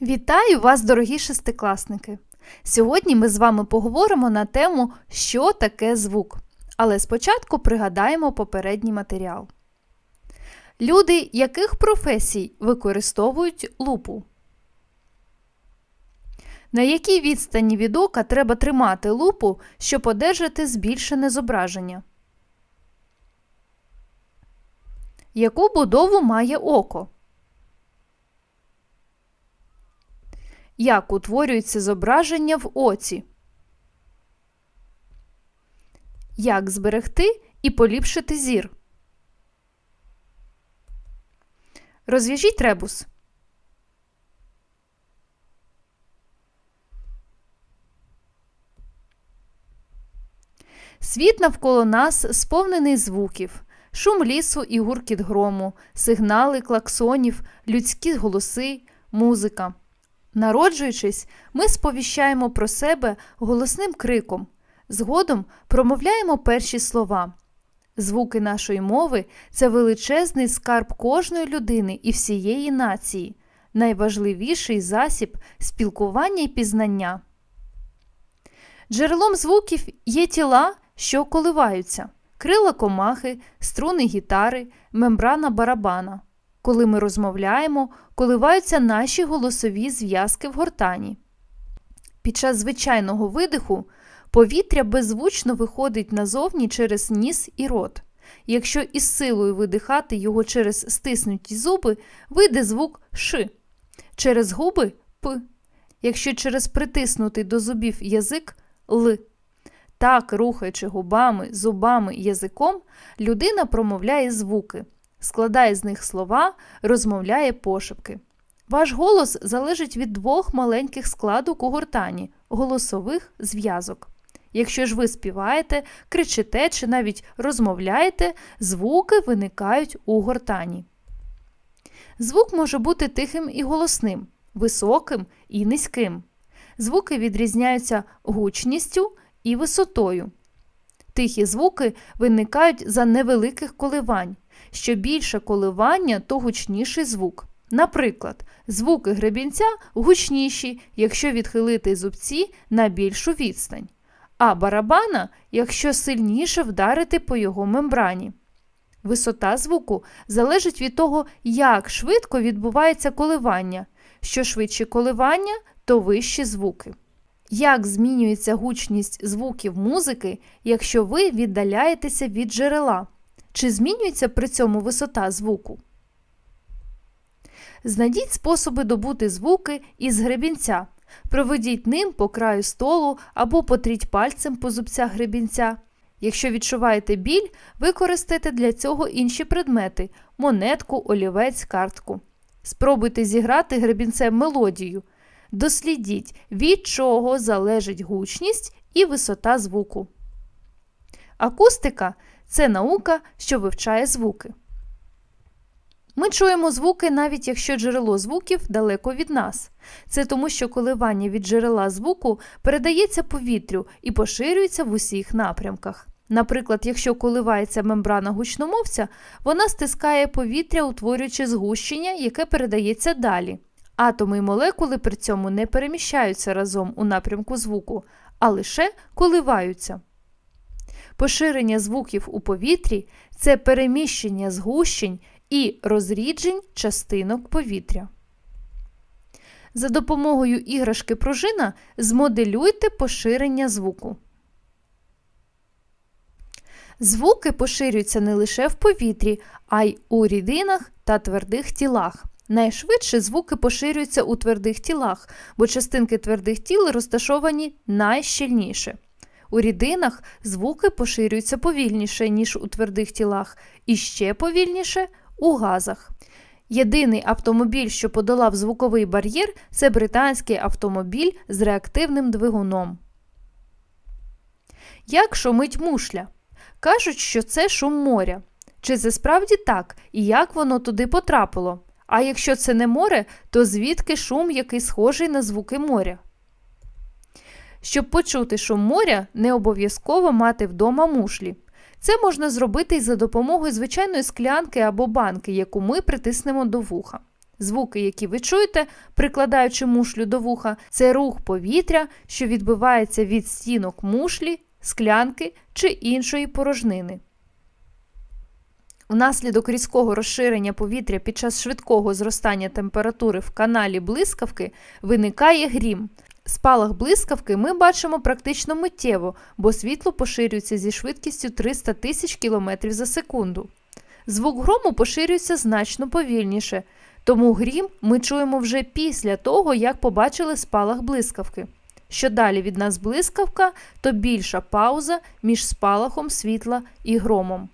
Вітаю вас, дорогі шестикласники! Сьогодні ми з вами поговоримо на тему, що таке звук. Але спочатку пригадаємо попередній матеріал. Люди яких професій використовують лупу? На якій відстані від ока треба тримати лупу, щоб одержати збільшене зображення? Яку будову має око? Як утворюється зображення в оці? Як зберегти і поліпшити зір? Розв'яжіть ребус. Світ навколо нас сповнений звуків, шум лісу і гуркіт грому, сигнали клаксонів, людські голоси, музика. Народжуючись, ми сповіщаємо про себе голосним криком. Згодом промовляємо перші слова. Звуки нашої мови це величезний скарб кожної людини і всієї нації, найважливіший засіб спілкування і пізнання. Джерелом звуків є тіла, що коливаються, крила комахи, струни гітари, мембрана барабана. Коли ми розмовляємо, коливаються наші голосові зв'язки в гортані. Під час звичайного видиху повітря беззвучно виходить назовні через ніс і рот. Якщо із силою видихати його через стиснуті зуби, вийде звук Ш. Через губи П. Якщо через притиснутий до зубів язик Л. Так, рухаючи губами, зубами язиком, людина промовляє звуки складає з них слова, розмовляє пошепки. Ваш голос залежить від двох маленьких складок у гортані голосових зв'язок. Якщо ж ви співаєте, кричите чи навіть розмовляєте, звуки виникають у гортані. Звук може бути тихим і голосним, високим і низьким. Звуки відрізняються гучністю і висотою. Тихі звуки виникають за невеликих коливань. Що більше коливання, то гучніший звук. Наприклад, звуки гребінця гучніші, якщо відхилити зубці на більшу відстань, а барабана, якщо сильніше вдарити по його мембрані. Висота звуку залежить від того, як швидко відбувається коливання. Що швидше коливання, то вищі звуки. Як змінюється гучність звуків музики, якщо ви віддаляєтеся від джерела? Чи змінюється при цьому висота звуку? Знайдіть способи добути звуки із гребінця. Проведіть ним по краю столу або потріть пальцем по зубцях гребінця. Якщо відчуваєте біль, використайте для цього інші предмети монетку, олівець, картку. Спробуйте зіграти гребінцем мелодію. Дослідіть, від чого залежить гучність і висота звуку. Акустика це наука, що вивчає звуки. Ми чуємо звуки, навіть якщо джерело звуків далеко від нас. Це тому, що коливання від джерела звуку передається повітрю і поширюється в усіх напрямках. Наприклад, якщо коливається мембрана гучномовця, вона стискає повітря, утворюючи згущення, яке передається далі. Атоми і молекули при цьому не переміщаються разом у напрямку звуку, а лише коливаються. Поширення звуків у повітрі це переміщення згущень і розріджень частинок повітря. За допомогою іграшки пружина змоделюйте поширення звуку. Звуки поширюються не лише в повітрі, а й у рідинах та твердих тілах. Найшвидше звуки поширюються у твердих тілах, бо частинки твердих тіл розташовані найщільніше. У рідинах звуки поширюються повільніше, ніж у твердих тілах, і ще повільніше у газах. Єдиний автомобіль, що подолав звуковий бар'єр, це британський автомобіль з реактивним двигуном. Як шумить мушля? Кажуть, що це шум моря. Чи це справді так і як воно туди потрапило? А якщо це не море, то звідки шум, який схожий на звуки моря? Щоб почути шум моря, не обов'язково мати вдома мушлі. Це можна зробити і за допомогою звичайної склянки або банки, яку ми притиснемо до вуха. Звуки, які ви чуєте, прикладаючи мушлю до вуха, це рух повітря, що відбивається від стінок мушлі, склянки чи іншої порожнини. Внаслідок різкого розширення повітря під час швидкого зростання температури в каналі блискавки виникає грім. Спалах блискавки ми бачимо практично миттєво, бо світло поширюється зі швидкістю 300 тисяч км за секунду. Звук грому поширюється значно повільніше, тому грім ми чуємо вже після того, як побачили спалах блискавки. Що далі від нас блискавка, то більша пауза між спалахом світла і громом.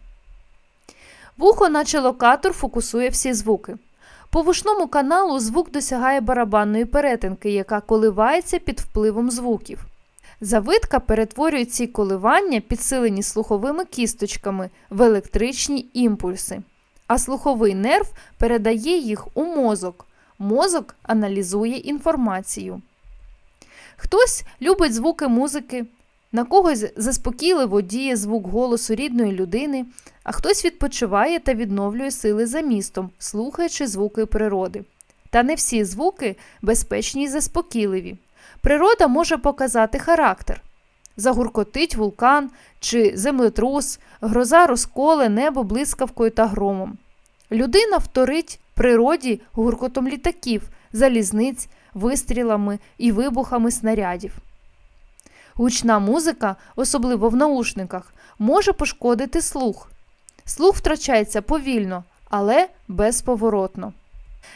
Вухо, наче локатор, фокусує всі звуки. По вушному каналу звук досягає барабанної перетинки, яка коливається під впливом звуків. Завитка перетворює ці коливання, підсилені слуховими кісточками, в електричні імпульси, а слуховий нерв передає їх у мозок. Мозок аналізує інформацію. Хтось любить звуки музики, на когось заспокійливо діє звук голосу рідної людини, а хтось відпочиває та відновлює сили за містом, слухаючи звуки природи. Та не всі звуки безпечні й заспокійливі. Природа може показати характер. Загуркотить вулкан чи землетрус, гроза розколе небо блискавкою та громом. Людина вторить природі гуркотом літаків, залізниць, вистрілами і вибухами снарядів. Гучна музика, особливо в наушниках, може пошкодити слух. Слух втрачається повільно, але безповоротно.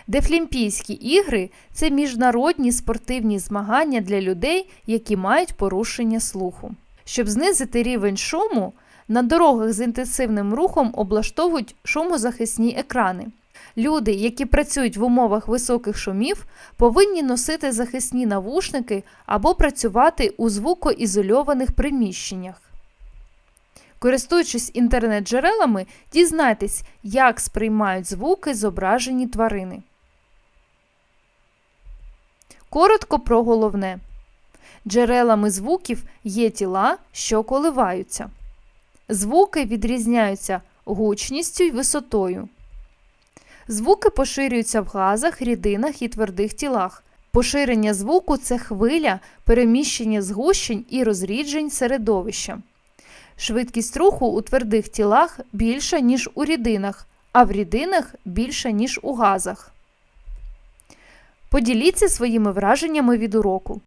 Дефлімпійські ігри це міжнародні спортивні змагання для людей, які мають порушення слуху. Щоб знизити рівень шуму, на дорогах з інтенсивним рухом облаштовують шумозахисні екрани. Люди, які працюють в умовах високих шумів, повинні носити захисні навушники або працювати у звукоізольованих приміщеннях. Користуючись інтернет-джерелами, дізнайтесь, як сприймають звуки зображені тварини. Коротко про головне. Джерелами звуків є тіла, що коливаються. Звуки відрізняються гучністю й висотою. Звуки поширюються в газах, рідинах і твердих тілах. Поширення звуку це хвиля, переміщення згущень і розріджень середовища. Швидкість руху у твердих тілах більша, ніж у рідинах, а в рідинах більша, ніж у газах. Поділіться своїми враженнями від уроку.